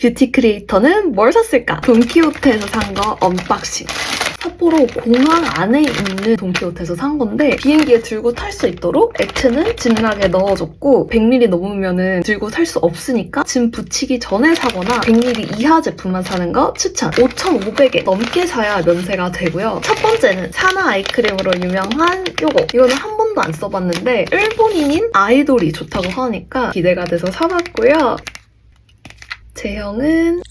뷰티 크리에이터는 뭘 샀을까? 돈키호테에서 산 거 언박싱. 삿포로 공항 안에 있는 돈키호테에서 산 건데 비행기에 들고 탈 수 있도록 액체는 짐락에 넣어줬고 100ml 넘으면은 들고 탈 수 없으니까 짐 붙이기 전에 사거나 100ml 이하 제품만 사는 거 추천 5,500에 넘게 사야 면세가 되고요 첫 번째는 사나 아이크림으로 유명한 요거 이거는 한 번도 안 써봤는데 일본인인 아이돌이 좋다고 하니까 기대가 돼서 사봤고요 제형은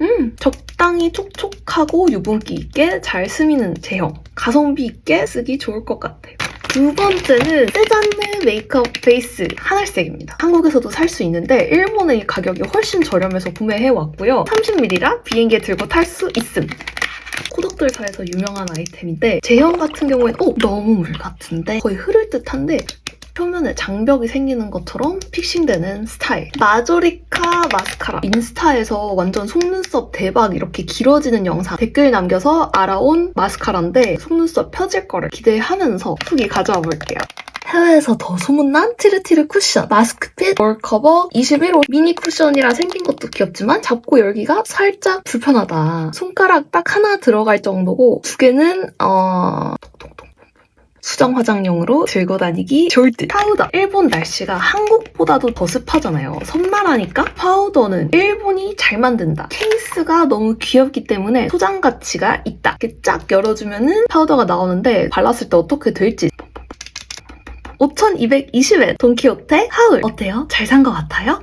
음, 적당히 촉촉하고 유분기 있게 잘 스미는 제형. 가성비 있게 쓰기 좋을 것 같아요. 두 번째는 세잔느 메이크업 베이스 하늘색입니다. 한국에서도 살 수 있는데 일본의 이 가격이 훨씬 저렴해서 구매해왔고요. 30ml라 비행기에 들고 탈 수 있음. 코덕들사에서 유명한 아이템인데 제형 같은 경우에는 어, 너무 물 같은데 거의 흐를 듯한데 표면에 장벽이 생기는 것처럼 픽싱되는 스타일. 마조리카 마스카라. 인스타에서 완전 속눈썹 대박 이렇게 길어지는 영상 댓글 남겨서 알아온 마스카라인데 속눈썹 펴질 거를 기대하면서 후기 가져와 볼게요. 해외에서 더 소문난 티르티르 쿠션 마스크핏 월커버 21호 미니 쿠션이라 생긴 것도 귀엽지만 잡고 열기가 살짝 불편하다. 손가락 딱 하나 들어갈 정도고 두 개는 어... 통통통. 수정 화장용으로 들고 다니기 좋을 듯. 파우더. 일본 날씨가 한국보다도 더 습하잖아요. 섬나라니까 파우더는 일본이 잘 만든다. 케이스가 너무 귀엽기 때문에 소장 가치가 있다. 이렇게 쫙 열어주면은 파우더가 나오는데 발랐을 때 어떻게 될지 5,220엔 돈키호테 하울 어때요? 잘 산 것 같아요?